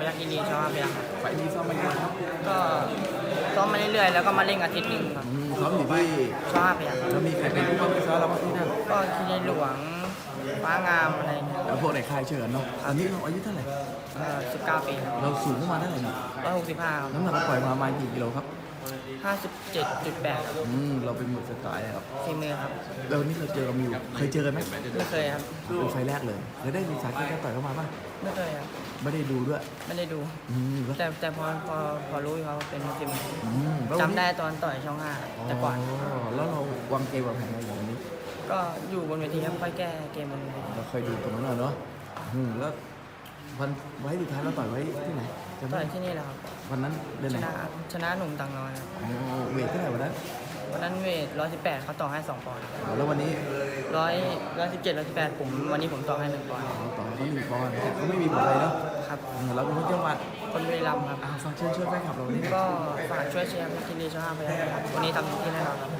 พยัคฆ์ยินดีชอบพยัคฆ์ครับไฟล์นี้ซ้อมมากี่วันครับก็ซ้อมมาเรื่อยๆ แล้วก็มาเล่นอาทิตย์หนึงครับอืมซ้อมอยู่ที่ชอบพยัคฆ์ครับแล้วมีใครเป็นผู้บังคับซ้อมเราบ้างที่นั่นก็ที่ในหลวงฟ้างามอะไรเงี้ยแล้วพวกในค่ายเชิญเนาะตอนนี้เราอายุเท่าไหร่สิบเก้าปีครับเราสูงประมาณเท่าไหร่เนี่ยร้อยหกสิบห้าน้ำหนักเราปล่อยมาประมาณกี่กิโลครับ ห้าสิบเจ็ดจุดแปดอืมเราเป็นหมดสไตล์ครับฝีมือครับ แล้ววันนี้เราเจอกับมิวเคยเจอกันไหมไม่เคยครับ เป็นไฟล์แรกเลย แล้วได้ดูสายการต่อยเข้ามาป่ะไม่เคยครับ ไม่ได้ดูด้วยไม่ได้ดู อืมแล้ว แต่แต่พอพอพอรู้เขาเป็นฝีมืออืมแล้ววันนี้ จำได้ตอนต่อยช่องห้าแต่ก่อน แล้วเราวางเกมวางแผนอะไรอย่างวันนี้ ก็อยู่บนเวทีครับค่อยแก้เกมบนเวทีเราเคยดูตรงนั้นน่ะเนาะอืมแล้ววันไว้สุดท้ายเราต่อยไว้ที่ไหนจำ ต่ได้อยที่นี่แหละครับวันนั้นเดือนชไหนนะชนะหนุ่มตังน้อยครับอ๋อเวทเท่าไหร่วันนั้นวันนั้นเวทร้อยสิบแปดเขาต่อให้สองปอนด์อ๋อแล้ววันนี้ร้อยร้อยสิบเจ็ดร้อยสิบแปดผมวันนี้ผมต่อให้หนึ่งปอนด์เราต่อยเขาหนึ่งปอนด์แต่เขาไม่มีผลอะไรเนาะครับเออเราเป็นคนจังหวัดคนบุรีรัมย์ครับ อ่าฝากเชิญชวนแฟนคลับเราวันนี้ก็ฝากช่วยเชียร์พิธีชอบพยัคฆ์ครับวันนี้ทำเต็มที่แน่นอนครับนะผม